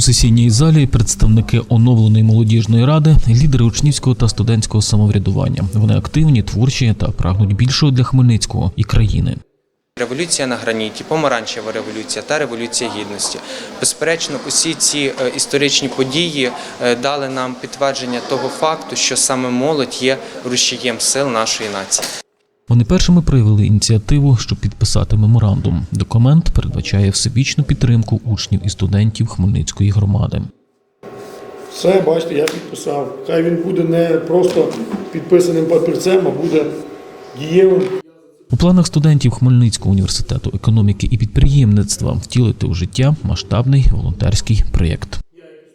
У сесійній залі представники оновленої молодіжної ради, лідери учнівського та студентського самоврядування. Вони активні, творчі та прагнуть більшого для Хмельницького і країни. Революція на граніті, помаранчева революція та революція гідності. Безперечно, усі ці е, історичні події е, дали нам підтвердження того факту, що саме молодь є рушієм сил нашої нації. Вони першими проявили ініціативу, щоб підписати меморандум. Документ передбачає всебічну підтримку учнів і студентів Хмельницької громади. Все, бачите, я підписав. Хай він буде не просто підписаним папірцем, а буде дієвим. У планах студентів Хмельницького університету економіки і підприємництва втілити у життя масштабний волонтерський проєкт.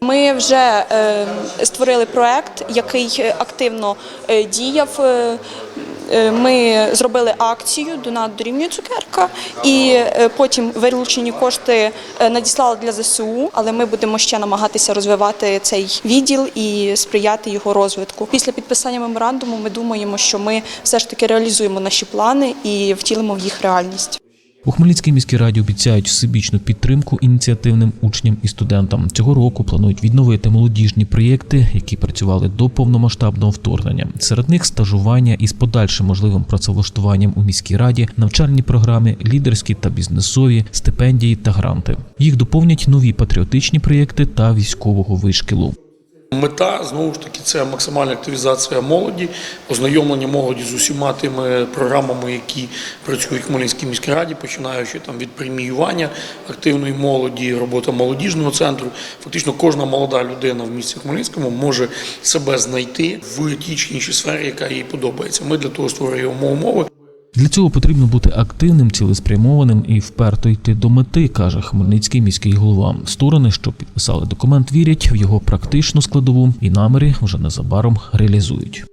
Ми вже е, створили проект, який е, активно е, діяв. Е, Ми зробили акцію Донат дорівнює цукерка, і е, потім виручені кошти е, надіслали для ЗСУ. Але ми будемо ще намагатися розвивати цей відділ і сприяти його розвитку. Після підписання меморандуму ми думаємо, що ми все ж таки реалізуємо наші плани і втілимо в їх реальність. У Хмельницькій міській раді обіцяють всебічну підтримку ініціативним учням і студентам. Цього року планують відновити молодіжні проєкти, які працювали до повномасштабного вторгнення. Серед них стажування із подальшим можливим працевлаштуванням у міській раді, навчальні програми, лідерські та бізнесові, стипендії та гранти. Їх доповнять нові патріотичні проєкти та військового вишкілу. Мета знову ж таки це максимальна активізація молоді, ознайомлення молоді з усіма тими програмами, які працюють в Хмельницькій міській раді, починаючи там від преміювання активної молоді, робота молодіжного центру. Фактично, кожна молода людина в місті Хмельницькому може себе знайти в тій чи іншій сфері, яка їй подобається. Ми для того створюємо умови. Для цього потрібно бути активним, цілеспрямованим і вперто йти до мети, каже Хмельницький міський голова. Сторони, що підписали документ, вірять в його практичну складову і наміри вже незабаром реалізують.